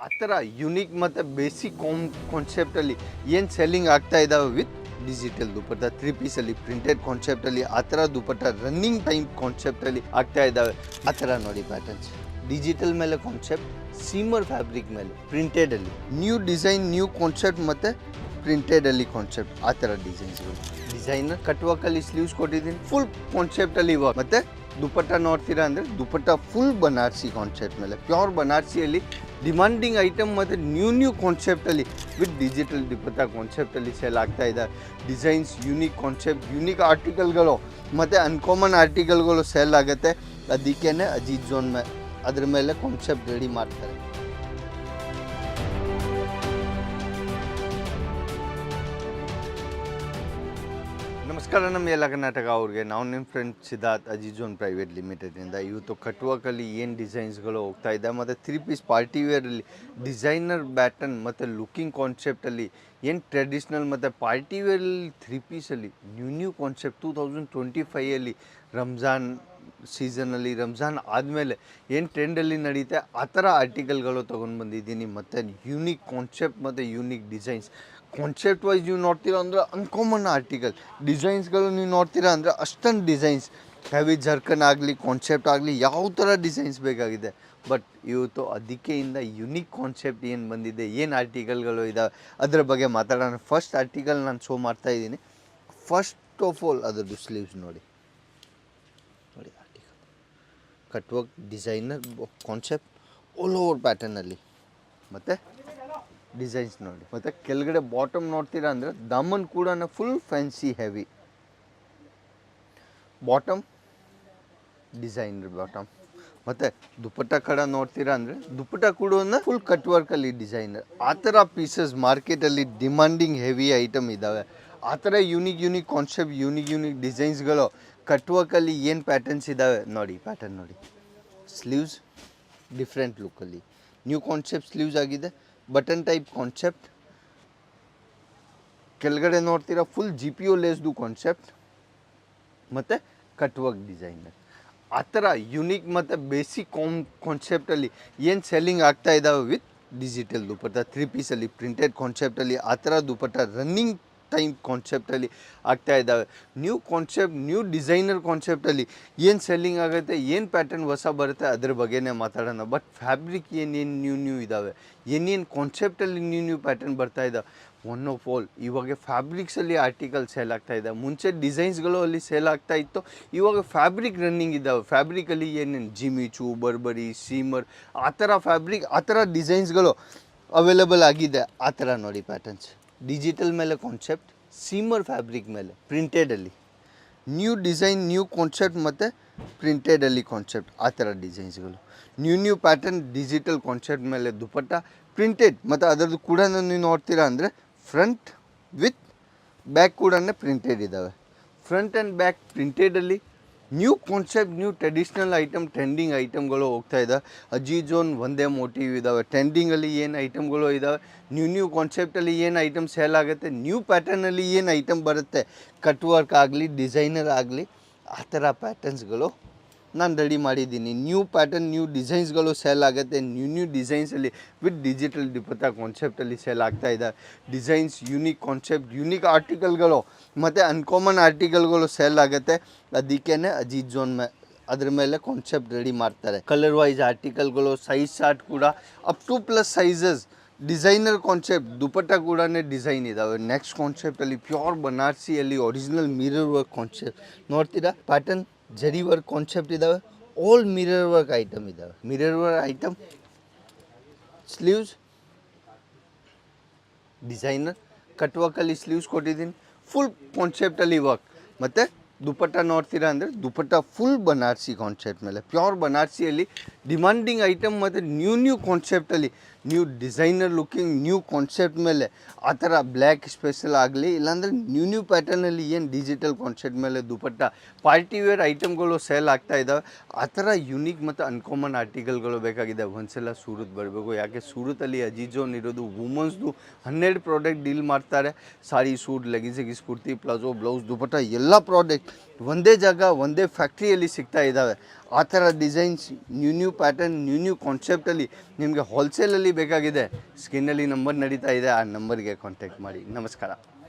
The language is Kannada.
ಆ ಥರ ಯುನೀಕ್ ಮತ್ತು ಬೇಸಿಕ್ ಕಾಮ್ ಕಾನ್ಸೆಪ್ಟಲ್ಲಿ ಏನು ಸೆಲ್ಲಿಂಗ್ ಆಗ್ತಾ ಇದ್ದಾವೆ ವಿತ್ ಡಿಜಿಟಲ್ ದುಪಟ್ಟ ತ್ರೀ ಪೀಸಲ್ಲಿ ಪ್ರಿಂಟೆಡ್ ಕಾನ್ಸೆಪ್ಟಲ್ಲಿ ಆ ಥರ ದುಪಟ್ಟ ರನ್ನಿಂಗ್ ಟೈಮ್ ಕಾನ್ಸೆಪ್ಟಲ್ಲಿ ಆಗ್ತಾ ಇದ್ದಾವೆ ಆ ಥರ ನೋಡಿ ಪ್ಯಾಟರ್ನ್ಸ್ ಡಿಜಿಟಲ್ ಮೇಲೆ ಕಾನ್ಸೆಪ್ಟ್ ಸೀಮರ್ ಫ್ಯಾಬ್ರಿಕ್ ಮೇಲೆ ಪ್ರಿಂಟೆಡಲ್ಲಿ ನ್ಯೂ ಡಿಸೈನ್ ನ್ಯೂ ಕಾನ್ಸೆಪ್ಟ್ ಮತ್ತು ಪ್ರಿಂಟೆಡಲ್ಲಿ ಕಾನ್ಸೆಪ್ಟ್ ಆ ಥರ ಡಿಸೈನ್ಸ್ಗಳು ಡಿಸೈನರ್ ಕಟ್ ಸ್ಲೀವ್ಸ್ ಕೊಟ್ಟಿದ್ದೀನಿ. ಫುಲ್ ಕಾನ್ಸೆಪ್ಟಲ್ಲಿ ಇವಾಗ ಮತ್ತು ದುಪಟ್ಟ ನೋಡ್ತೀರಾ ಅಂದರೆ ದುಪಟ್ಟ ಫುಲ್ ಬನಾರ್ಸಿ ಕಾನ್ಸೆಪ್ಟ್ ಮೇಲೆ. ಪ್ಯೂರ್ ಬನಾರ್ಸಿಯಲ್ಲಿ ಡಿಮಾಂಡಿಂಗ್ ಐಟಮ್ ಮತ್ತು ನ್ಯೂ ನ್ಯೂ ಕಾನ್ಸೆಪ್ಟಲ್ಲಿ ವಿತ್ ಡಿಜಿಟಲ್ ದುಪಟ್ಟ ಕಾನ್ಸೆಪ್ಟಲ್ಲಿ ಸೇಲ್ ಆಗ್ತಾ ಇದೆ. ಡಿಸೈನ್ಸ್ ಯುನೀಕ್ ಕಾನ್ಸೆಪ್ಟ್ ಯುನೀಕ್ ಆರ್ಟಿಕಲ್ಗಳು ಮತ್ತು ಅನ್ಕಾಮನ್ ಆರ್ಟಿಕಲ್ಗಳು ಸೇಲ್ ಆಗುತ್ತೆ. ಅದಕ್ಕೇ ಅಜೀತ್ ಝೋನ್ ಮೇ ಅದ್ರ ಮೇಲೆ ಕಾನ್ಸೆಪ್ಟ್ ರೆಡಿ ಮಾಡ್ತಾರೆ. ನಮಸ್ಕಾರ ನಮ್ಮ ಎಲ್ಲ ಕರ್ನಾಟಕ ಅವ್ರಿಗೆ. ನಾವು ನಿಮ್ಮ ಫ್ರೆಂಡ್ ಸಿದ್ಧಾರ್ಥ್ ಅಜಿಜೋನ್ ಪ್ರೈವೇಟ್ ಲಿಮಿಟೆಡಿಂದ ಇವತ್ತು ಕಟ್ವರ್ಕಲ್ಲಿ ಏನು ಡಿಸೈನ್ಸ್ಗಳು ಹೋಗ್ತಾ ಇದೆ, ಮತ್ತು ತ್ರೀ ಪೀಸ್ ಪಾರ್ಟಿ ವೇರಲ್ಲಿ ಡಿಸೈನರ್ ಬ್ಯಾಟರ್ನ್ ಮತ್ತು ಲುಕಿಂಗ್ ಕಾನ್ಸೆಪ್ಟಲ್ಲಿ ಏನು ಟ್ರೆಡಿಷ್ನಲ್ ಮತ್ತು ಪಾರ್ಟಿ ವೇರಲ್ಲಿ three ಪೀಸಲ್ಲಿ new new concept two thousand twenty ಫೈಯಲ್ಲಿ Ramzan ಸೀಸನಲ್ಲಿ ರಂಜಾನ್ ಆದಮೇಲೆ ಏನು ಟ್ರೆಂಡಲ್ಲಿ ನಡೀತೆ, ಆ ಥರ ಆರ್ಟಿಕಲ್ಗಳು ತೊಗೊಂಡು ಬಂದಿದ್ದೀನಿ. ಮತ್ತು ಯೂನಿಕ್ ಕಾನ್ಸೆಪ್ಟ್ ಮತ್ತು ಯೂನಿಕ್ ಡಿಸೈನ್ಸ್ ಕಾನ್ಸೆಪ್ಟ್ ವೈಸ್ ನೀವು ನೋಡ್ತೀರಾ ಅಂದರೆ ಅನ್ಕಾಮನ್ ಆರ್ಟಿಕಲ್ ಡಿಸೈನ್ಸ್ಗಳು ನೀವು ನೋಡ್ತೀರಾ ಅಂದರೆ ಅಷ್ಟೊಂದು ಡಿಸೈನ್ಸ್ ಹೆವಿ ಜರ್ಕನ್ ಆಗಲಿ ಕಾನ್ಸೆಪ್ಟ್ ಆಗಲಿ, ಯಾವ ಥರ ಡಿಸೈನ್ಸ್ ಬೇಕಾಗಿದೆ. ಬಟ್ ಇವತ್ತು ಅದಕ್ಕೆಯಿಂದ ಯುನೀಕ್ ಕಾನ್ಸೆಪ್ಟ್ ಏನು ಬಂದಿದೆ, ಏನು ಆರ್ಟಿಕಲ್ಗಳು ಇದ್ದಾವೆ ಅದರ ಬಗ್ಗೆ ಮಾತಾಡೋಣ. ಫಸ್ಟ್ ಆರ್ಟಿಕಲ್ ನಾನು ಶೋ ಮಾಡ್ತಾಯಿದ್ದೀನಿ ಫಸ್ಟ್ ಆಫ್ ಆಲ್ ಅದರದ್ದು ಸ್ಲೀವ್ಸ್ ನೋಡಿ article cut work designer concept all over ಪ್ಯಾಟರ್ನಲ್ಲಿ ಮತ್ತು ಡಿಸೈನ್ಸ್ ನೋಡಿ. ಮತ್ತು ಕೆಳಗಡೆ ಬಾಟಮ್ ನೋಡ್ತೀರಾ ಅಂದರೆ ದಮನ್ ಕೂಡ full fancy heavy bottom designer bottom ಮತ್ತು ದುಪ್ಪಟ್ಟ ಕಡೆ ನೋಡ್ತೀರಾ ಅಂದರೆ ದುಪ್ಪಟ್ಟ ಕೂಡ ಫುಲ್ ಕಟ್ ವರ್ಕಲ್ಲಿ ಡಿಸೈನರ್ ಆ ಥರ ಪೀಸಸ್ ಮಾರ್ಕೆಟಲ್ಲಿ ಡಿಮ್ಯಾಂಡಿಂಗ್ ಹೆವಿ ಐಟಮ್ ಇದ್ದಾವೆ ಆ ಥರ unique unique concept unique unique ಡಿಸೈನ್ಸ್ಗಳು cut ವರ್ಕಲ್ಲಿ ಏನು ಪ್ಯಾಟರ್ನ್ಸ್ ಇದ್ದಾವೆ ನೋಡಿ ಪ್ಯಾಟರ್ನ್ ನೋಡಿ. ಸ್ಲೀವ್ಸ್ ಡಿಫ್ರೆಂಟ್ ಲುಕ್ಕಲ್ಲಿ ನ್ಯೂ ಕಾನ್ಸೆಪ್ಟ್ ಸ್ಲೀವ್ಸ್ ಆಗಿದೆ ಬಟನ್ ಟೈಪ್ ಕಾನ್ಸೆಪ್ಟ್ ಕೆಳಗಡೆ ನೋಡ್ತೀರಾ ಫುಲ್ ಜಿ ಪಿ ಯು ಲೇಸ್ದು ಕಾನ್ಸೆಪ್ಟ್ ಮತ್ತು ಕಟ್ ಡಿಸೈನರ್ ಆ ಥರ ಯುನೀಕ್ ಮತ್ತು ಬೇಸಿಕ್ ಕಾಮ್ ಕಾನ್ಸೆಪ್ಟಲ್ಲಿ ಏನು ಸೆಲ್ಲಿಂಗ್ ಆಗ್ತಾ ಇದ್ದಾವೆ ವಿತ್ ಡಿಜಿಟಲ್ ದುಪಟ್ಟ ತ್ರೀ ಪೀಸಲ್ಲಿ ಪ್ರಿಂಟೆಡ್ ಕಾನ್ಸೆಪ್ಟಲ್ಲಿ ಆ ಥರ ದುಪಟ್ಟ ರನ್ನಿಂಗ್ ಟೈಮ್ ಕಾನ್ಸೆಪ್ಟಲ್ಲಿ ಆಗ್ತಾ ಇದ್ದಾವೆ. ನ್ಯೂ ಕಾನ್ಸೆಪ್ಟ್ ನ್ಯೂ ಡಿಸೈನರ್ ಕಾನ್ಸೆಪ್ಟಲ್ಲಿ ಏನು ಸೆಲ್ಲಿಂಗ್ ಆಗುತ್ತೆ, ಏನು ಪ್ಯಾಟರ್ನ್ ಹೊಸ ಬರುತ್ತೆ ಅದ್ರ ಬಗ್ಗೆನೇ ಮಾತಾಡೋಣ. ಬಟ್ ಫ್ಯಾಬ್ರಿಕ್ ಏನೇನು ನ್ಯೂ ನ್ಯೂ ಇದ್ದಾವೆ ಏನೇನು ಕಾನ್ಸೆಪ್ಟಲ್ಲಿ ನ್ಯೂ ನ್ಯೂ ಪ್ಯಾಟರ್ನ್ ಬರ್ತಾ ಇದ್ದಾವೆ ಒನ್ ಆಫ್ ಆಲ್ ಇವಾಗ ಫ್ಯಾಬ್ರಿಕ್ಸಲ್ಲಿ ಆರ್ಟಿಕಲ್ ಸೇಲ್ ಆಗ್ತಾ ಇದೆ. ಮುಂಚೆ ಡಿಸೈನ್ಸ್ಗಳು ಅಲ್ಲಿ ಸೇಲ್ ಆಗ್ತಾ ಇತ್ತು. ಇವಾಗ ಫ್ಯಾಬ್ರಿಕ್ ರನ್ನಿಂಗ್ ಇದ್ದಾವೆ. ಫ್ಯಾಬ್ರಿಕಲ್ಲಿ ಏನೇನು? ಜಿಮಿಚು ಬರ್ಬರಿ ಸೀಮರ್ ಆ ಥರ ಫ್ಯಾಬ್ರಿಕ್ ಆ ಥರ ಡಿಸೈನ್ಸ್ಗಳು ಅವೈಲೇಬಲ್ ಆಗಿದೆ. ಆ ಥರ ನೋಡಿ ಪ್ಯಾಟರ್ನ್ಸ್ ಡಿಜಿಟಲ್ ಮೇಲೆ ಕಾನ್ಸೆಪ್ಟ್ ಸೀಮರ್ ಫ್ಯಾಬ್ರಿಕ್ ಮೇಲೆ ಪ್ರಿಂಟೆಡಲ್ಲಿ ನ್ಯೂ ಡಿಸೈನ್ ನ್ಯೂ ಕಾನ್ಸೆಪ್ಟ್ ಮತ್ತು ಪ್ರಿಂಟೆಡಲ್ಲಿ ಕಾನ್ಸೆಪ್ಟ್ ಆ ಥರ ಡಿಸೈನ್ಸ್ಗಳು new new pattern digital concept ಮೇಲೆ ದುಪಟ್ಟ ಪ್ರಿಂಟೆಡ್ ಮತ್ತು ಅದರದ್ದು ಕೂಡ ನೀವು ನೋಡ್ತೀರಾ ಅಂದರೆ ಫ್ರಂಟ್ ವಿತ್ ಬ್ಯಾಕ್ ಕೂಡ ಪ್ರಿಂಟೆಡ್ ಇದ್ದಾವೆ front and back ಪ್ರಿಂಟೆಡಲ್ಲಿ new concept new traditional item trending ಐಟಮ್ಗಳು ಹೋಗ್ತಾ ಇದ್ದಾವೆ ಅಜೀಜೋನ್ ಒಂದೇ ಮೋಟಿವ್ ಇದ್ದಾವೆ ಟ್ರೆಂಡಿಂಗಲ್ಲಿ ಏನು ಐಟಮ್ಗಳು ಇದ್ದಾವೆ ನ್ಯೂ ನ್ಯೂ ಕಾನ್ಸೆಪ್ಟಲ್ಲಿ ಏನು ಐಟಮ್ ಸೇಲ್ ಆಗುತ್ತೆ? ನ್ಯೂ ಪ್ಯಾಟರ್ನಲ್ಲಿ ಏನು ಐಟಮ್ ಬರುತ್ತೆ? ಕಟ್ ವರ್ಕ್ ಆಗಲಿ ಡಿಸೈನರ್ ಆಗಲಿ, ಆ ಥರ ಪ್ಯಾಟರ್ನ್ಸ್ಗಳು ನಾನು ರೆಡಿ ಮಾಡಿದ್ದೀನಿ. ನ್ಯೂ ಪ್ಯಾಟರ್ನ್ ನ್ಯೂ ಡಿಸೈನ್ಸ್ಗಳು ಸೇಲ್ ಆಗುತ್ತೆ. ನ್ಯೂ ನ್ಯೂ ಡಿಸೈನ್ಸಲ್ಲಿ ವಿತ್ ಡಿಜಿಟಲ್ ದುಪಟ್ಟ ಕಾನ್ಸೆಪ್ಟಲ್ಲಿ ಸೇಲ್ ಆಗ್ತಾ ಇದೆ. ಡಿಸೈನ್ಸ್ ಯುನೀಕ್ ಕಾನ್ಸೆಪ್ಟ್ ಯುನೀಕ್ ಆರ್ಟಿಕಲ್ಗಳು ಮತ್ತು ಅನ್ಕಾಮನ್ ಆರ್ಟಿಕಲ್ಗಳು ಸೇಲ್ ಆಗುತ್ತೆ. ಅದಕ್ಕೇ ಅಜೀತ್ ಝೋನ್ ಮೇ ಅದ್ರ ಮೇಲೆ ಕಾನ್ಸೆಪ್ಟ್ ರೆಡಿ ಮಾಡ್ತಾರೆ. ಕಲರ್ ವೈಸ್ ಆರ್ಟಿಕಲ್ಗಳು ಸೈಜ್ ಚಾರ್ಟ್ ಕೂಡ up to plus sizes designer concept dupatta ಕೂಡ ಡಿಸೈನ್ ಇದ್ದಾವೆ ನೆಕ್ಸ್ಟ್ ಕಾನ್ಸೆಪ್ಟಲ್ಲಿ ಪ್ಯೂರ್ ಬನಾರ್ಸಿಯಲ್ಲಿ ಒರಿಜಿನಲ್ ಮಿರರ್ ವರ್ಕ್ ಕಾನ್ಸೆಪ್ಟ್ ನೋಡ್ತೀರಾ? ಪ್ಯಾಟರ್ನ್ ಜರಿ ವರ್ಕ್ ಕಾನ್ಸೆಪ್ಟ್ ಇದ್ದಾವೆ ಆಲ್ ಮಿರರ್ ವರ್ಕ್ ಐಟಮ್ ಇದ್ದಾವೆ mirror work item sleeves designer cut ವರ್ಕಲ್ಲಿ sleeves ಕೊಟ್ಟಿದ್ದೀನಿ ಫುಲ್ ಕಾನ್ಸೆಪ್ಟಲ್ಲಿ ವರ್ಕ್ ಮತ್ತು ದುಪಟ್ಟ ನೋಡ್ತೀರಾ ಅಂದರೆ ದುಪಟ್ಟ ಫುಲ್ ಬನಾರ್ಸಿ ಕಾನ್ಸೆಪ್ಟ್ ಮೇಲೆ. ಪ್ಯೂರ್ ಬನಾರ್ಸಿಯಲ್ಲಿ ಡಿಮಾಂಡಿಂಗ್ ಐಟಮ್ ಮತ್ತು new new ಕಾನ್ಸೆಪ್ಟಲ್ಲಿ new designer looking new concept ಮೇಲೆ ಆ ಥರ ಬ್ಲ್ಯಾಕ್ ಸ್ಪೆಷಲ್ ಆಗಲಿ, ಇಲ್ಲಾಂದರೆ ನ್ಯೂ ನ್ಯೂ ಪ್ಯಾಟರ್ನಲ್ಲಿ ಏನು ಡಿಜಿಟಲ್ ಕಾನ್ಸೆಪ್ಟ್ ಮೇಲೆ ದುಪಟ್ಟ ಪಾರ್ಟಿ ವೇರ್ ಐಟಮ್ಗಳು ಸೇಲ್ ಆಗ್ತಾ ಇದ್ದಾವೆ ಆ ಥರ ಯುನೀಕ್ ಮತ್ತು ಅನ್ಕಾಮನ್ ಆರ್ಟಿಕಲ್ಗಳು ಬೇಕಾಗಿದೆ. ಒಂದ್ಸಲ ಸೂರತ್ ಬರಬೇಕು. ಯಾಕೆ ಸೂರತಲ್ಲಿ ಅಜಿಜೋನ್ ಇರೋದು ವುಮನ್ಸ್ದು ಹನ್ನೆರಡು ಪ್ರಾಡಕ್ಟ್ ಡೀಲ್ ಮಾಡ್ತಾರೆ. ಸಾರಿ, ಸೂಟ್ ಲೆಗಿನ್ಸ್ ಎಗಿಸ್ ಕುರ್ತಿ, ಪ್ಲಾಜೋ ಬ್ಲೌಸ್ ದುಪಟ್ಟ, ಎಲ್ಲ ಪ್ರಾಡಕ್ಟ್ ಒಂದೇ ಜಾಗ, ಒಂದೇ ಫ್ಯಾಕ್ಟ್ರಿಯಲ್ಲಿ ಸಿಗ್ತಾ ಇದ್ದಾವೆ ಆ ಥರ designs new new pattern new new ಕಾನ್ಸೆಪ್ಟಲ್ಲಿ ನಿಮಗೆ ಹೋಲ್ಸೇಲಲ್ಲಿ ಬೇಕಾಗಿದೆ. ಸ್ಕಿನ್ನಲ್ಲಿ ನಂಬರ್ ನಡೀತಾ ಇದೆ. ಆ ನಂಬರ್ಗೆ ಕಾಂಟ್ಯಾಕ್ಟ್ ಮಾಡಿ. ನಮಸ್ಕಾರ.